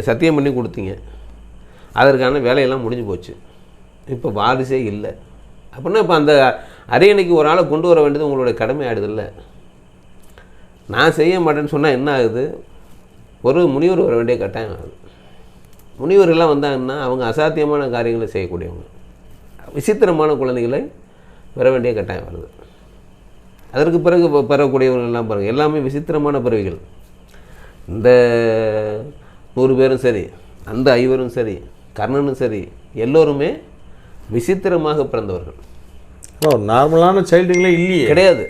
நீங்கள் சத்தியம் பண்ணி கொடுத்தீங்க. அதற்கான வேலையெல்லாம் முடிஞ்சு போச்சு. இப்போ வாரிசே இல்லை. அப்படின்னா இப்போ அந்த அரியணைக்கு ஒரு ஆளை கொண்டு வர வேண்டியது உங்களுடைய கடமை ஆயிடுதில்ல நான் செய்ய மாட்டேன்னு சொன்னால் என்ன ஆகுது? ஒரு முனிவர் வர வேண்டிய கட்டாயம் ஆகுது. முனிவர்கள்லாம் வந்தாங்கன்னா அவங்க அசாத்தியமான காரியங்களை செய்யக்கூடியவங்க. விசித்திரமான குழந்தைகளை வர வேண்டிய கட்டாயம் வருது. அதற்கு பிறகு இப்போ பெறக்கூடியவர்கள் எல்லாம் பாருங்கள் எல்லாமே விசித்திரமான பிறவிகள். இந்த நூறு பேரும் சரி அந்த ஐவரும் சரி கர்ணனும் சரி எல்லோருமே விசித்திரமாக பிறந்தவர்கள். ஓ நார்மலான சைல்டுங்களே இல்லையே. கிடையாது.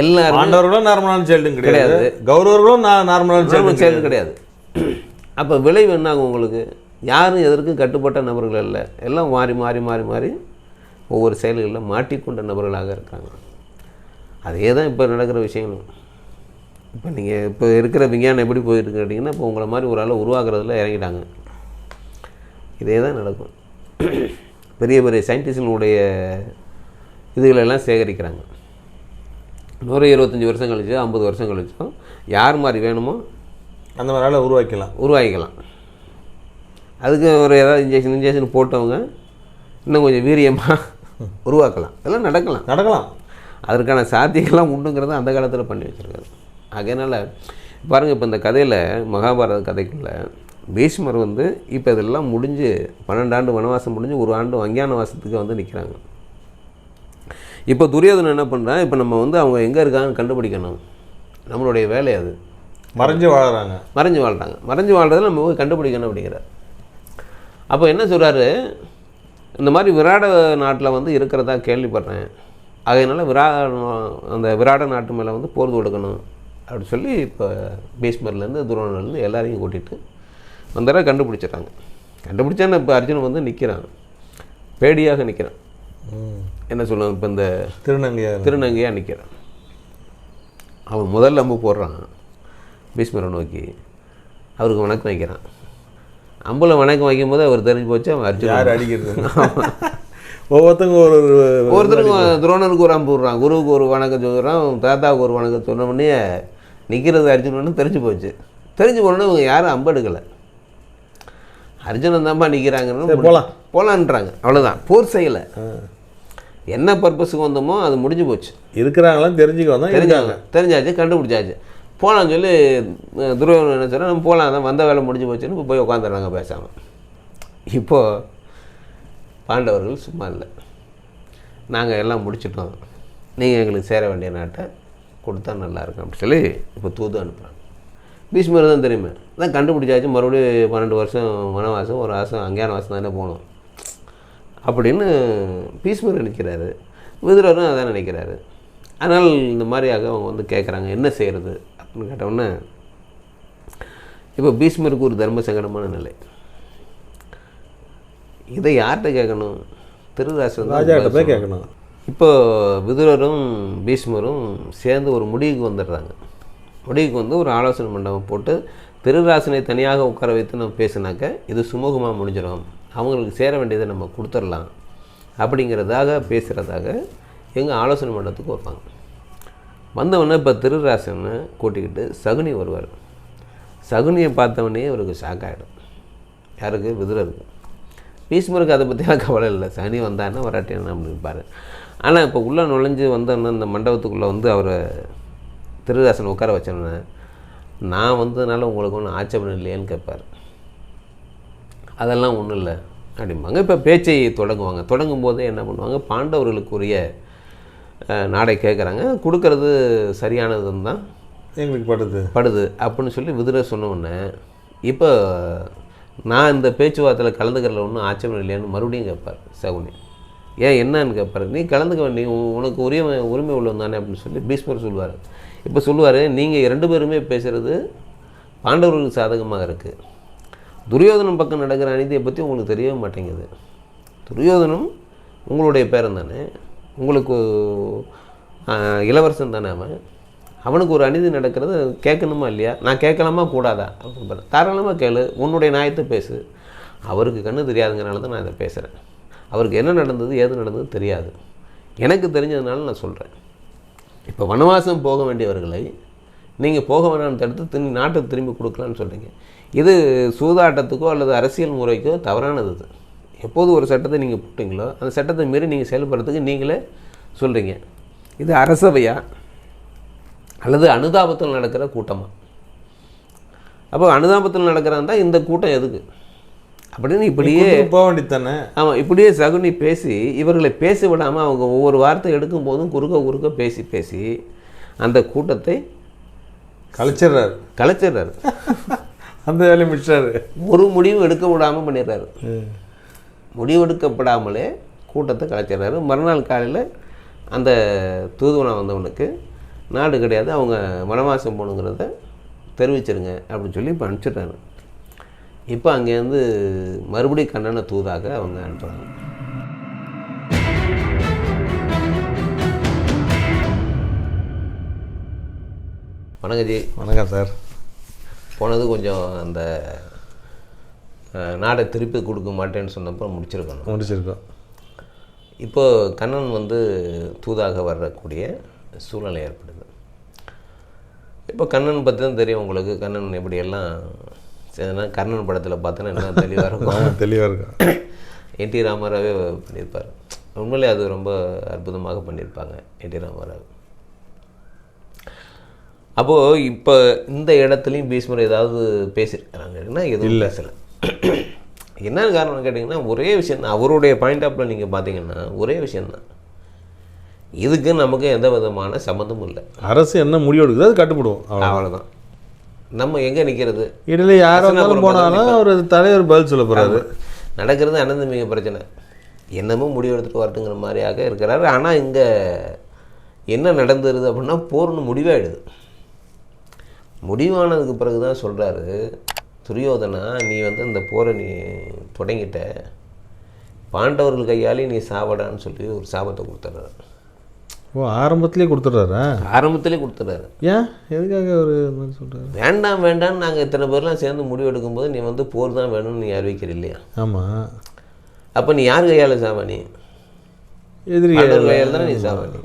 எல்லாரும் ஆண்டவர்களும் நார்மலான சைல்டும் கிடையாது. கௌரவர்களும் நான் நார்மலான நார்மல் சைல்டு செயல் கிடையாது. அப்போ விளைவு என்ன ஆகும் உங்களுக்கு? யாரும் எதற்கும் கட்டுப்பட்ட நபர்கள் இல்லை எல்லாம் மாறி மாறி மாறி மாறி ஒவ்வொரு செயல்களில் மாட்டிக்கொண்ட நபர்களாக இருக்காங்க. அதே தான் இப்போ நடக்கிற விஷயங்களும். இப்போ நீங்கள் இப்போ இருக்கிற விஞ்ஞானம் எப்படி போயிருக்கு கேட்டிங்கன்னா இப்போ உங்களை மாதிரி ஒரு ஆளை உருவாக்குறதுல இறங்கிட்டாங்க. இதே தான் நடக்கும். பெரிய பெரிய சயின்டிஸ்டுகளுடைய இதுகளெல்லாம் சேகரிக்கிறாங்க. நூறு இருபத்தஞ்சி வருஷம் கழிச்சு ஐம்பது வருஷம் கழிச்சும் யார் மாதிரி வேணுமோ அந்த மாதிரி ஆளை உருவாக்கலாம் உருவாக்கிக்கலாம். அதுக்கு ஒரு ஏதாவது இன்ஜெக்ஷன் இன்ஜெக்ஷன் போட்டவங்க இன்னும் கொஞ்சம் வீரியமாக உருவாக்கலாம். இதெல்லாம் நடக்கலாம். நடக்கலாம். அதற்கான சாத்தியங்கள்லாம் உண்டுங்கிறத அந்த காலத்தில் பண்ணி வச்சுருக்காரு. அதனால் பாருங்கள் இப்போ இந்த கதையில் மகாபாரத கதைக்குள்ள பீஷ்மர் வந்து இப்போ இதெல்லாம் முடிஞ்சு பன்னெண்டாண்டு வனவாசம் முடிஞ்சு ஒரு ஆண்டு அஞ்ஞான வாசத்துக்கு வந்து நிற்கிறாங்க இப்போ துரியோதனன் என்ன பண்ணுறான் இப்போ நம்ம வந்து அவங்க எங்கே இருக்காங்கன்னு கண்டுபிடிக்கணும். நம்மளுடைய வேலை அது. மறைஞ்சு வாழறாங்க. மறைஞ்சு வாழ்கிறாங்க மறைஞ்சு வாழ்றதை நம்ம கண்டுபிடிக்கணும் அப்படிங்கிறார் அப்போ என்ன சொல்கிறாரு இந்த மாதிரி விராட நாட்டில் வந்து இருக்கிறதா கேள்விப்படுறேன். அதனால் விரா அந்த விராட நாட்டு மேலே வந்து போர் தொடுக்கணும். அப்படி சொல்லி இப்போ பீஷ்மர்லேருந்து துரோணர்லேருந்து எல்லாரையும் கூட்டிகிட்டு வந்தார கண்டுபிடிச்சிட்டாங்க. கண்டுபிடிச்சான இப்போ அர்ஜுனன் வந்து நிற்கிறான் பேடியாக நிற்கிறான். என்ன சொல்லுவாங்க இப்போ இந்த திருநங்கையார் திருநங்கையாக நிற்கிறான் அவன் முதல்ல அம்பு போடுறான். பீஷ்மரை நோக்கி. அவருக்கு வணக்கம் வைக்கிறான். அம்புல வணக்கம் வைக்கும்போது அவர் தெரிஞ்சு போச்சு அவன் யார் அர்ஜுன் அடிக்கிறது ஒவ்வொருத்தங்க ஒரு ஒரு ஒருத்தருக்கும் துரோணருக்கு ஒரு அம்பு விடுறான். குருவுக்கு ஒரு வணக்கம் சொல்கிறான் தாத்தாவுக்கு ஒரு வணக்கம் சொன்ன உடனே நிற்கிறது அர்ஜுனன்னு தெரிஞ்சு போச்சு. தெரிஞ்சு போனோன்னே இவங்க யாரும் அம்பு எடுக்கலை. அர்ஜுனன் தான்ப்பா நிற்கிறாங்கன்னு போலாம். போலான்றாங்க. அவ்வளோதான் போர் செய்யலை. என்ன பர்பஸுக்கு வந்தோமோ அது முடிஞ்சு போச்சு. இருக்கிறாங்களாம் தெரிஞ்சுக்க வந்தா தெரிஞ்சாங்க தெரிஞ்சாச்சு கண்டுபிடிச்சாச்சு. போகலான்னு சொல்லி துருவன் என்ன சொல்கிறேன் நம்ம போகலாம் தான் வந்த வேலை முடிஞ்சு போச்சுன்னு இப்போ போய் உட்காந்துடுறாங்க பேசாமல் இப்போது பாண்டவர்கள் சும்மா இல்லை. நாங்கள் எல்லாம் முடிச்சிட்டோம். நீங்கள் எங்களுக்கு சேர வேண்டிய நாட்டை கொடுத்தா நல்லா இருக்கும் அப்படி சொல்லி இப்போ தூது அனுப்புகிறாங்க பீஷ்மர் தான் தெரியுமே. அதான் கண்டுபிடிச்சாச்சு. மறுபடியும் பன்னெண்டு வருஷம் வனவாசம் ஒரு வாசம் அங்கேயான வாசம் தானே போகணும் அப்படின்னு பீஷ்மர் நினைக்கிறாரு. விதுரரும் அதான் நினைக்கிறாரு. அதனால் இந்த மாதிரியாக அவங்க வந்து கேட்குறாங்க என்ன செய்கிறது அப்படின்னு கேட்டவுடனே இப்போ பீஷ்மருக்கு ஒரு தர்ம சங்கடமான நிலை. இதை யார்கிட்ட கேட்கணும்? திருராசன் தான் ராஜாட்ட போய் கேட்கணும். இப்போ விதுரரும் பீஷ்மரும் சேர்ந்து ஒரு முடிவுக்கு வந்துடுறாங்க. முடிவுக்கு வந்து ஒரு ஆலோசனை மண்டபம் போட்டு திருராசனை தனியாக உட்கார வைத்து நம்ம பேசினாக்க இது சுமூகமாக முடிஞ்சிடும். அவங்களுக்கு சேர வேண்டியதை நம்ம கொடுத்துடலாம். அப்படிங்கிறதாக பேசுகிறதாக எங்கள் ஆலோசனை மண்டபத்துக்கு வைப்பாங்க. வந்தவொடனே இப்போ திருராசனை கூட்டிக்கிட்டு சகுனி வருவார். சகுனியை பார்த்தவொடனே அவருக்கு ஷாக் ஆகிடும் யாருக்கு? விதுரருக்கு. பீஷ்மருக்கு அதை பற்றியெல்லாம் கவலை இல்லை. சனி வந்தான்னா வராட்டியான அப்படின்பாரு ஆனால் இப்போ உள்ளே நுழைஞ்சு வந்தோன்னே இந்த மண்டபத்துக்குள்ளே வந்து அவரை திருதாசன் உட்கார வச்சோன்னே நான் வந்ததுனால உங்களுக்கு ஒன்றும் ஆட்சேபணம் இல்லையான்னு கேட்பார். அதெல்லாம் ஒன்றும் இல்லை அப்படிம்பாங்க. இப்போ பேச்சை தொடங்குவாங்க. தொடங்கும் போதே என்ன பண்ணுவாங்க? பாண்டவர்களுக்குரிய நாடை கேட்குறாங்க. கொடுக்கறது சரியானதுன்னு தான் எங்களுக்கு படுது. படுது அப்படின்னு சொல்லி விதுர சொன்ன உடனே இப்போ நான் இந்த பேச்சுவார்த்தையில் கலந்துக்கிறதுல ஒன்றும் ஆட்சேபம் இல்லையான்னு மறுபடியும் கேட்பார் சகுனி. ஏன் என்னன்னு கேட்பாரு. நீ கலந்துக்க வேண்டிய உனக்கு உரிய உரிமை உள்ளவன் தானே அப்படின்னு சொல்லி பீஷ்மர் சொல்லுவார் இப்போ சொல்லுவார் நீங்கள் ரெண்டு பேருமே பேசுகிறது பாண்டவர்களுக்கு சாதகமாக இருக்குது துரியோதனம் பக்கம் நடக்கிற அநீதியை பற்றி உங்களுக்கு தெரியவே மாட்டேங்குது. துரியோதனம் உங்களுடைய பேரன் தானே. உங்களுக்கு இளவரசன் தானே அவன். அவனுக்கு ஒரு அநீதி நடக்கிறது கேட்கணுமா இல்லையா? நான் கேட்கலாமா கூடாதா? அப்படின்னு தாராளமாக கேளு உன்னுடைய நியாயத்தை பேசு. அவருக்கு கண்ணு தெரியாதுங்கிறனால தான் நான் இதை பேசுகிறேன் அவருக்கு என்ன நடந்தது ஏது நடந்தது தெரியாது. எனக்கு தெரிஞ்சதுனால நான் சொல்கிறேன் இப்போ வனவாசம் போக வேண்டியவர்களை நீங்கள் போக வேணாம்னு தடுத்து திரும்பி நாட்டுக்கு திரும்பி கொடுக்கலான்னு சொல்கிறீங்க இது சூதாட்டத்துக்கோ அல்லது அரசியல் முறைக்கோ தவறானது இது. எப்போது ஒரு சட்டத்தை நீங்கள் போட்டிங்களோ அந்த சட்டத்தை மீறி நீங்கள் செயல்படுறதுக்கு நீங்களே சொல்கிறீங்க இது அரசவையா? அல்லது அனுதாபத்தில் நடக்கிற கூட்டமாக அப்போ அனுதாபத்தில் நடக்கிறதா இந்த கூட்டம் எதுக்கு? அப்படின்னு இப்படியே போக வேண்டியது தானே ஆமாம் இப்படியே சகுனி பேசி இவர்களை பேச விடாமல் அவங்க ஒவ்வொரு வார்த்தை எடுக்கும் போதும் குறுக்க குறுக்க பேசி பேசி அந்த கூட்டத்தை கழிச்சிடுறாரு கலைச்சிடுறாரு. அந்த வேலையை முடிச்சாரு ஒரு முடிவு எடுக்க விடாமல் பண்ணிடுறாரு. முடிவெடுக்கப்படாமலே கூட்டத்தை கலைச்சிடுறாரு. மறுநாள் காலையில் அந்த தூதுவனம் வந்தவனுக்கு நாடு கிடையாது அவங்க வனவாசம் போகணுங்கிறத தெரிவிச்சிருங்க அப்படின்னு சொல்லி இப்போ அனுப்பிச்சிடுறாரு. இப்போ அங்கேருந்து மறுபடியும் கண்ணனை தூதாக அவங்க அனுப்புகிறாங்க. வணக்கம் ஜி. வணக்கம் சார். போனது கொஞ்சம் அந்த நாடை திருப்பி கொடுக்க மாட்டேன்னு சொன்னப்போ முடிச்சிருக்கணும். முடிச்சிருக்கோம். இப்போ கண்ணன் வந்து தூதாக வரக்கூடிய சூழ்நிலை ஏற்படுது. இப்போ கண்ணன் பற்றி தான் தெரியும் உங்களுக்கு. கண்ணன் எப்படியெல்லாம் சரினா கண்ணன் படத்தில் பார்த்தோன்னா என்ன தெளிவாக இருக்கும். தெளிவாக இருக்கும். என் டி ராமராவே பண்ணியிருப்பார். உண்மையிலே அது ரொம்ப அற்புதமாக பண்ணியிருப்பாங்க என் டி ராமராவ். அப்போது இப்போ இந்த இடத்துலையும் பீஷ்மர் ஏதாவது பேசியிருக்கிறாங்கன்னா எதுவும் பேசலை. என்ன காரணம் கேட்டிங்கன்னா ஒரே விஷயம் தான். அவருடைய பாயிண்ட் ஆஃப்ல நீங்கள் பார்த்தீங்கன்னா ஒரே விஷயந்தான் இதுக்கு நமக்கு எந்த விதமான சம்மந்தமும் இல்லை. அரசு என்ன முடிவு எடுக்குதோ அது கட்டுப்படுவோம். அவ்வளோ அவ்வளோதான் நம்ம எங்கே நிற்கிறது இடையில யார் போனாலும் அவர் தலைவர் பதில் சொல்ல போறாரு. நடக்கிறது அனந்தமிக பிரச்சனை. என்னமோ முடிவு எடுத்துட்டு வரட்டுங்கிற மாதிரியாக இருக்கிறாரு. ஆனால் இங்கே என்ன நடந்துருது அப்படின்னா போர்னு முடிவாயிடுது. முடிவானதுக்கு பிறகு தான் சொல்கிறாரு துரியோதனா நீ வந்து இந்த போரை நீ தொடங்கிட்ட பாண்டவர்கள் கையாலே நீ சாவடான்னு சொல்லி ஒரு சாபத்தை கொடுத்துட்றாரு. ஓ ஆரம்பத்திலே கொடுத்துட்றாரா? ஆரம்பத்திலே கொடுத்துட்றாரு. ஏன்? எதுக்காக அவர் மாதிரி சொல்றாரு? வேண்டாம் வேண்டாம்னு நாங்கள் இத்தனை பேர்லாம் சேர்ந்து முடிவு எடுக்கும்போது நீ வந்து போர் தான் வேணும்னு நீ அறிவிக்கிற இல்லையா? ஆமாம் அப்போ நீ யார் கையால் சாவ நீ? எதிரி கையால். தானே நீ சாவணி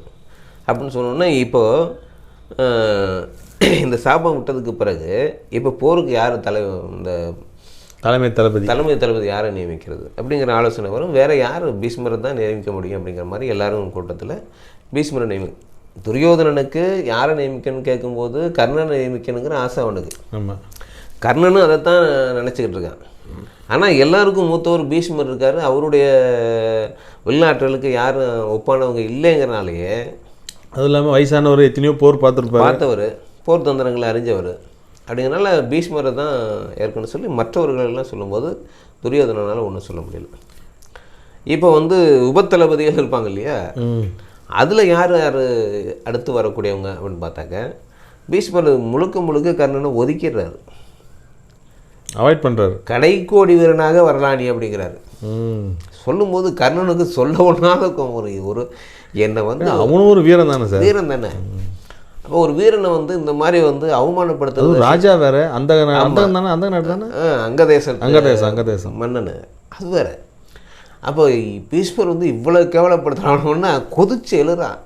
அப்படின்னு சொன்னோன்னா இப்போது இந்த சாபம் விட்டதுக்கு பிறகு இப்போ போருக்கு யார் தலை இந்த தலைமை தளபதி. தலைமை தளபதி யாரை நியமிக்கிறது? அப்படிங்கிற ஆலோசனை வரும். வேற யார்? பீஷ்மரை தான் நியமிக்க முடியும் அப்படிங்கிற மாதிரி எல்லாரும் கூட்டத்தில் பீஷ்மரை நியமி துரியோதனனுக்கு யாரை நியமிக்கணும்னு கேட்கும்போது கர்ணனை நியமிக்கணுங்கிற ஆசை அவனுக்கு. ஆமாம் கர்ணனும் அதைத்தான் நினச்சிக்கிட்டு இருக்கான். ஆனால் எல்லாருக்கும் மூத்தவர் பீஷ்மர் இருக்கார். அவருடைய வெளிநாட்டுகளுக்கு யாரும் ஒப்பானவங்க இல்லைங்கிறனாலேயே அதுவும் இல்லாமல் வயசானவர் எத்தனையோ போர் பார்த்துருப்பாரு. பார்த்தவர் போர் தந்திரங்களை அறிஞ்சவர். அப்படிங்கிறனால பீஷ்மரை தான் ஏற்கனவே சொல்லி மற்றவர்கள் எல்லாம் சொல்லும்போது துரியோதனனால் ஒன்றும் சொல்ல முடியல. இப்போ வந்து உபத்தளபதிகள் இருப்பாங்க இல்லையா? அதில் யார் யார் அடுத்து வரக்கூடியவங்க அப்படின்னு பார்த்தாக்க பீஷ்மர் முழுக்க முழுக்க கர்ணனை ஒதுக்கிடுறாரு. அவாய்ட் பண்ணுறாரு கடைக்கோடி வீரனாக வரலாம் நீ அப்படிங்கிறாரு. சொல்லும்போது கர்ணனுக்கு சொல்ல ஒன்றாத ஒரு ஒரு என்னை வந்து அவனும் ஒரு வீரன் தானே சார். வீரன் தானே. அப்போ ஒரு வீரனை வந்து இந்த மாதிரி வந்து அவமானப்படுத்துறது ராஜா வேற அந்த அந்த தானே அந்த நாடு தானே? ஆ, அங்கதேசம் அங்கதேசம் அங்கதேசம். மன்னன். அது வேற. அப்போ பீஷ்மர் வந்து இவ்வளோ கேவலப்படுத்துறானோன்னா கொதிச்சு எழுறான்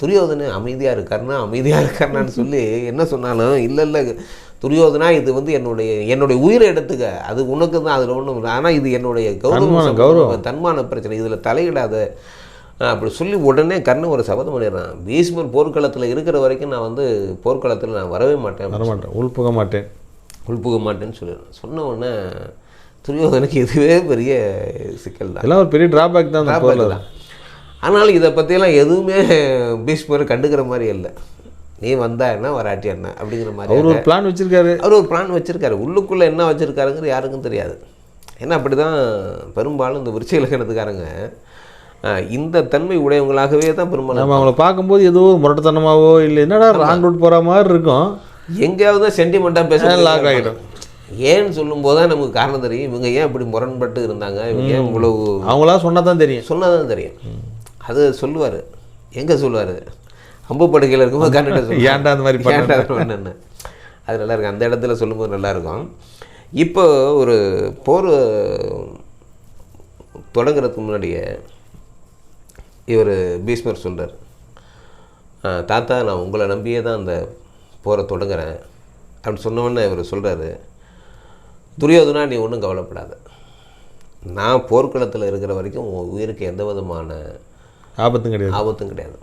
துரியோதனை அமைதியாக இருக்காருன்னா அமைதியாக இருக்காருனான்னு சொல்லி என்ன சொன்னாலும் இல்லை இல்லை துரியோதனா இது வந்து என்னுடைய என்னுடைய உயிரை எடுத்துக்க. அது உனக்கு தான் அதில் ஒன்றும் ஆனால் இது என்னுடைய கௌரவம் சம்பந்தமா- தன்மான பிரச்சனை. இதில் தலையிடாத அப்படி சொல்லி உடனே கர்ணன் ஒரு சபதம் பண்ணிடுறான். பீஷ்மர் போர்க்களத்தில் இருக்கிற வரைக்கும் நான் வந்து போர்க்களத்தில் நான் வரவே மாட்டேன். வரமாட்டேன். உள்புக மாட்டேன். உள்புக மாட்டேன்னு சொல்லிடுறான். சொன்ன உடனே துரியோதனுக்கு இதுவே பெரிய சிக்கல் தான் எல்லாம் ஒரு பெரிய டிராபேக் தான் போரில் தான். ஆனால் இதை பற்றியெல்லாம் எதுவுமே பீஷ்மர் கண்டுக்கிற மாதிரி இல்லை. நீ வந்தா என்ன வராட்டி என்ன அப்படிங்கிற மாதிரி அவர் ஒரு பிளான் வச்சிருக்காரு. அவர் ஒரு பிளான் வச்சுருக்காரு. உள்ளுக்குள்ளே என்ன வச்சுருக்காருங்கிற யாருக்கும் தெரியாது. ஏன்னா அப்படி தான் பெரும்பாலும் இந்த விருச்சிக இலக்கணத்துக்காரங்க இந்த தன்மை உடையவங்களாகவே தான் பெரும்பாலும் நம்ம அவங்கள பார்க்கும்போது ஏதோ ஒரு முரட்டுத்தனமாவோ இல்லை என்னடா ராங் ரூட் போகிற மாதிரி இருக்கும். எங்கேயாவது சென்டிமெண்ட்டாக பேச லாக் ஆகிடும் ஏன்னு சொல்லும்போது தான் நமக்கு காரணம் தெரியும். இவங்க ஏன் இப்படி முரண்பட்டு இருந்தாங்க? இவங்க ஏன் இவ்வளவு அவங்களா சொன்னால் தான் தெரியும். சொன்னதான் தெரியும். அது சொல்லுவார். எங்கே சொல்லுவார்? அம்பு படுக்கையில் இருக்கும்போது சொல்லுவாரு. ஏன்டா அந்த மாதிரி? ஏன்டா அது பண்ணேன்னு அது நல்லா இருக்கும். அந்த இடத்துல சொல்லும்போது நல்லா இருக்கும். இப்போ ஒரு போர் தொடங்குறதுக்கு முன்னாடியே இவர் பீஷ்மர் சொல்றார். "ஆ, தாத்தா நான் உங்களை நம்பியே தான் அந்த போரை தொடங்குறேன். அப்படின்னு சொன்ன உடனே இவர் சொல்கிறாரு துரியோதனா நீ ஒன்றும் கவலைப்படாத. நான் போர்க்களத்தில் இருக்கிற வரைக்கும் உன் உயிருக்கு எந்த விதமான ஆபத்தும் கிடையாது. ஆபத்தும் கிடையாது.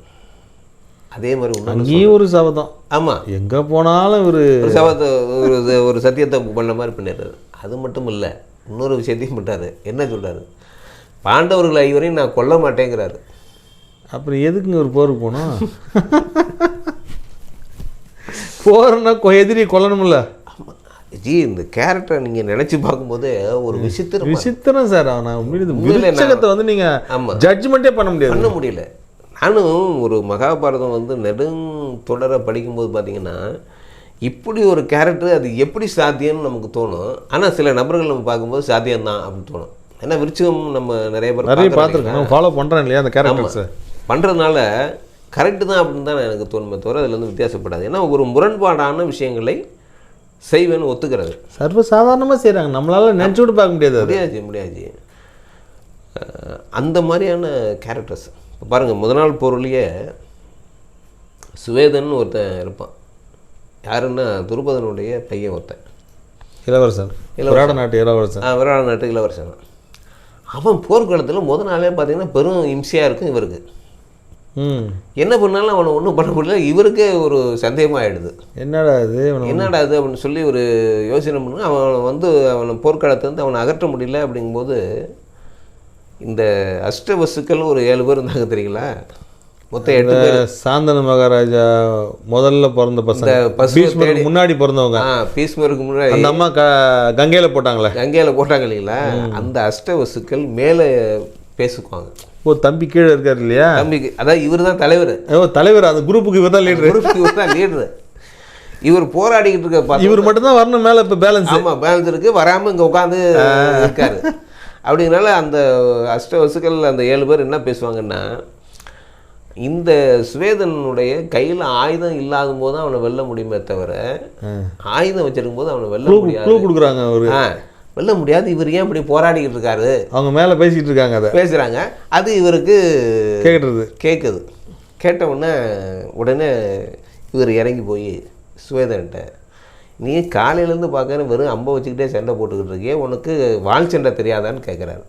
அதே மாதிரி அங்கேயும் ஒரு சபதம் ஆமாம் எங்கே போனாலும் ஒரு சபத்தை ஒரு ஒரு சத்தியத்தை பண்ண மாதிரி பண்ணிடுறாரு அது மட்டும் இல்லை இன்னொரு விஷயத்தையும் பண்ணிட்டாரு என்ன சொல்றாரு? பாண்டவர்கள் ஐவரையும் நான் கொல்ல மாட்டேங்கிறாரு. அப்புறம் எதுக்குங்க ஒரு போருக்கு போனோம் போறேன்னா கொ- எதிரி கொல்லணும்ல? ஜி இந்த கேரக்டரை நீங்கள் நினச்சி பார்க்கும்போது ஒரு விசித்திரம் விசித்திரம் சார் நான்- விருச்சகத்தை வந்து நீங்க ஆமா. ஜட்ஜ்மெண்ட்டே பண்ண முடியாது. பண்ண முடியல. நானும் ஒரு மகாபாரதம் வந்து நெடுந்தொடரை படிக்கும்போது பார்த்தீங்கன்னா இப்படி ஒரு கேரக்டர் அது எப்படி சாத்தியம்னு நமக்கு தோணும். ஆனால் சில நபர்கள் நம்ம பார்க்கும்போது சாத்தியம்தான் அப்படின்னு தோணும். ஏன்னா விருச்சகம் நம்ம நிறைய பேர் நிறைய நான் ஃபாலோ பண்றேன் இல்லையா அந்த கேரக்டர்ஸை பண்ணுறதுனால கரெக்டு தான் அப்படின்னு தான் எனக்கு தோணுமே தவிர அதில் வந்து வித்தியாசப்படாது. ஏன்னா ஒரு முரண்பாடான விஷயங்களை செய்வேன்னு ஒத்துக்கிறது. சர்வ சாதாரணமா செய்றாங்க. நம்மளால நினைச்சு கூட பார்க்க முடியாது முடியாது முடியாது. அந்த மாதிரியான கேரக்டர்ஸ் இப்போ பாருங்கள் முத நாள் பொருளையே சுவேதன் ஒருத்தன் இருப்பான். யாருன்னா துருபதனுடைய பையன் ஒருத்தன். இளவரசன். விராட நாட்டு இளவரசன். விராட நாட்டு இளவரசன். அவன் போர்க்களத்தில் முத நாளே பார்த்தீங்கன்னா பெரும் இம்சையாக இருக்கும் இவருக்கு. என்ன பண்ணாலும் அவனை ஒன்றும் பண்ண முடியல. இவருக்கே ஒரு சந்தேகமாகிடுது என்னடா இது? என்னடா இது அப்படின்னு சொல்லி ஒரு யோசனை பண்ணி. அவன் வந்து அவனை போர்க்களத்துலேருந்து அவனை அகற்ற முடியல அப்படிங்கும்போது இந்த அஷ்டவசுக்கள் ஒரு ஏழு பேர் இருந்தாங்க தெரியுங்களா? மொத்தம் எட்டு பேர். சாந்தன மகாராஜா முதல்ல பிறந்த பசங்க. பீஷ்மருக்கு முன்னாடி பிறந்தவங்க. ஆ பீஸ்மருக்கு முன்னாடி அந்த அம்மா க கங்கையில போட்டாங்களே. கங்கையில் போட்டாங்க இல்லைங்களா? அந்த அஷ்டவசுக்கள் மேலே பேசுக்குவாங்க. ஓ தம்பி கீழே இருக்காரு இல்லையா? தம்பிக்கு அதாவது இவர் தான் தலைவர். ஓ தலைவர் அந்த குரூப்புக்கு இவர் தான் லீடர் குரூப் இவர் தான் லீடர் இவர் போராடிக்கிட்டு இருக்க இவர் மட்டும் தான் வரணும் மேல இப்ப பேலன்ஸ் ஆமாம் பேலன்ஸ் இருக்கு. வராமல் இங்கே உட்காந்து இருக்காரு. அப்படிங்கனால அந்த அஷ்டவசுக்கள் அந்த ஏழு பேர் என்ன பேசுவாங்கன்னா இந்த சுவேதனுடைய கையில் ஆயுதம் இல்லாத போது அவனை வெல்ல முடியுமே தவிர ஆயுதம் வச்சிருக்கும் போது அவனை வெல்ல முடியாது. கொடுக்குறாங்க அவரு. வெல்ல முடியாது. இவர் ஏன் இப்படி போராடிக்கிட்டு இருக்காரு? அவங்க மேல பேசிட்டு இருக்காங்க அதை. பேசுகிறாங்க அது இவருக்கு கேக்குறது. கேட்குது கேட்ட உடனே உடனே இவர் இறங்கி போய் சுவேதன்ட்ட நீ காலையிலேருந்து பார்க்கற வெறும் அம்பை வச்சுக்கிட்டே சண்டை போட்டுக்கிட்டு இருக்கியே. உனக்கு வால் சண்டை தெரியாதான்னு கேட்குறாரு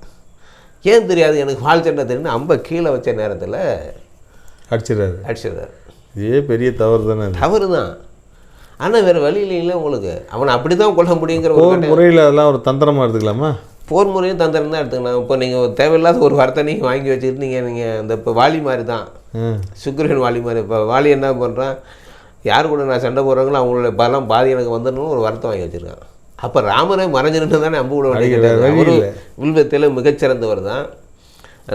ஏன் தெரியாது? எனக்கு வால் சண்டை தெரியும்னு அம்பை கீழே வச்ச நேரத்தில் அடிச்சிடறாரு. அடிச்சிடுறாரு. இதே பெரிய தவறு தானே தவறு தான் ஆனால் வேறு வழி இல்லைங்களே உங்களுக்கு. அவனை அப்படி தான் கொல்ல முடியுங்கிற ஒரு முறையில் அதெல்லாம் ஒரு தந்திரமா எடுத்துக்கலாமா? போர் முறையும் தந்திரம் தான் எடுத்துக்கலாம். இப்போ நீங்கள் தேவையில்லாத ஒரு வார்த்தை நீங்கள் வாங்கி வச்சுக்கிட்டு நீங்கள் நீங்கள் இந்த இப்போ வாலி மாதிரி தான் சுக்கிரன் வாலி மாதிரி. இப்போ வாலி என்ன பண்ணுறான் யார் கூட நான் சண்டை போடுறாங்களோ அவங்களோட பலம் பாதி எனக்கு வந்துடணும் ஒரு வார்த்தை வாங்கி வச்சுருக்கான். அப்போ ராமரே மறைஞ்சிருந்து தானே அம்பு வழி அவரு. வில்வத்தில் மிகச்சிறந்தவர் தான்.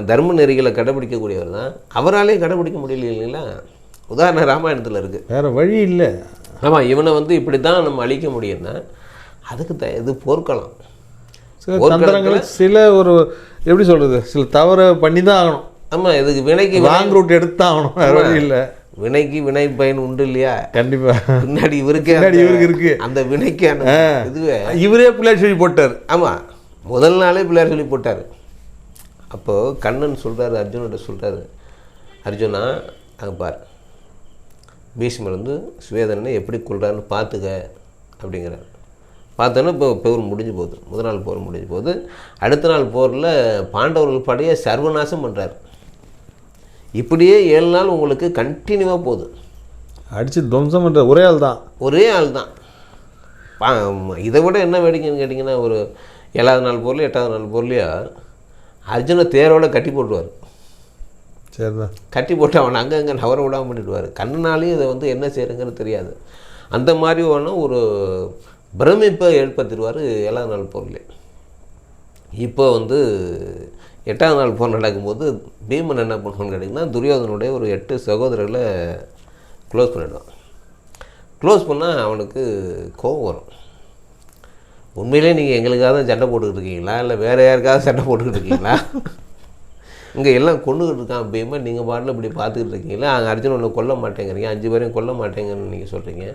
தர்ம நெறிகளை கடைபிடிக்கக்கூடியவர் தான். அவராலே கடைபிடிக்க முடியல இல்லைங்களா? உதாரணம் ராமாயணத்தில் இருக்குது வேற வழி இல்லை. ஆமாம் இவனை வந்து இப்படி தான் நம்ம அழிக்க முடியும்னா அதுக்கு த இது போர்க்களம். சில தந்திரங்கள் சில ஒரு எப்படி சொல்றது சில தவறை பண்ணி தான் ஆகணும். ஆமாம் இதுக்கு வினைக்கு லாங் ரூட் எடுத்து தான் ஆகணும் வேற வழி இல்லை. வினைக்கு வினை பயன் உண்டு இல்லையா? கண்டிப்பா. பின்னாடி இவருக்கே பின்னாடி இவருக்கு இருக்கு. அந்த வினைக்கான இதுவே. இவரே பிள்ளையார் சொல்லி போட்டார். ஆமாம் முதல் நாளே பிள்ளையார் சொல்லி போட்டார். அப்போது கண்ணன் சொல்கிறாரு அர்ஜுன்கிட்ட சொல்கிறாரு அர்ஜுனா அங்கே பார். பீஷ்மர் வந்து சுவேதனை எப்படி கொள்றாருன்னு பார்த்துக்க அப்படிங்கிறார். பார்த்தோன்னா இப்போ போர் முடிஞ்சு போகுது. முதல் நாள் போர் முடிஞ்சு போகுது. அடுத்த நாள் போரில் பாண்டவர்கள் படையை சர்வநாசம் பண்ணுறாரு இப்படியே ஏழு நாள் உங்களுக்கு கண்டினியூவாக போகுது. அடிச்சு துவம்சம் பண்ற ஒரே ஆள் தான். ஒரே ஆள் தான். பா இதை விட என்ன வேடிக்கைன்னு கேட்டிங்கன்னா ஒரு ஏழாவது நாள் பொருள் எட்டாவது நாள் பொருளையா அர்ஜுனை தேரோட கட்டி போட்டுருவார். சரிதான் கட்டி போட்டு அவனை அங்கங்கே நவர விடாமல் பண்ணிடுவார் கண்ணனாலையும் இதை வந்து என்ன செய்யறங்கிறது தெரியாது. அந்த மாதிரி ஒன்று ஒரு பிரமிப்பை ஏற்படுத்திடுவார் ஏழாவது நாள் பொருள் இப்போ வந்து எட்டாவது நாள் போர் நடக்கும்போது பீமன் என்ன பண்ணுவான்னு கேட்டிங்கன்னா துரியோதனுடைய ஒரு எட்டு சகோதரர்களை க்ளோஸ் பண்ணிடுவான். க்ளோஸ் பண்ணால் அவனுக்கு கோபம் வரும். உண்மையிலே நீங்கள் எங்களுக்காக தான் சண்டை போட்டுக்கிட்டு இருக்கீங்களா? இல்லை வேறு யாருக்காவது சண்டை போட்டுக்கிட்டு இருக்கீங்களா? இங்கே எல்லாம் கொண்டுகிட்டு இருக்கான் அப்படியுமா நீங்கள் பாட்டில் இப்படி பார்த்துக்கிட்டு இருக்கீங்களா? அங்கே அர்ஜுன் ஒன்று கொல்ல மாட்டேங்கிறீங்க. அஞ்சு பேரையும் கொல்ல மாட்டேங்கன்னு நீங்கள் சொல்கிறீங்க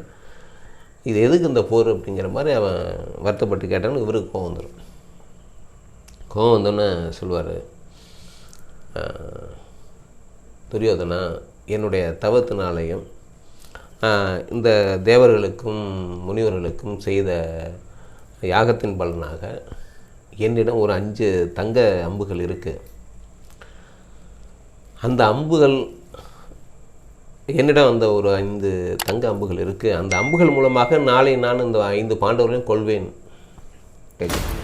இது எதுக்கு இந்த போர் அப்படிங்கிற மாதிரி அவன் வருத்தப்பட்டு கேட்டான்னு இவருக்கு கோவம் வந்துடும் கோவம் வந்தோன்னே சொல்லுவார் துரியோதனா என்னுடைய தவத்தினாலையும் இந்த தேவர்களுக்கும் முனிவர்களுக்கும் செய்த யாகத்தின் பலனாக என்னிடம் ஒரு அஞ்சு தங்க அம்புகள் இருக்குது அந்த அம்புகள் என்னிடம் அந்த ஒரு ஐந்து தங்க அம்புகள் இருக்குது அந்த அம்புகள் மூலமாக நாளை நான் இந்த ஐந்து பாண்டவர்களையும் கொள்வேன் கேட்குறேன்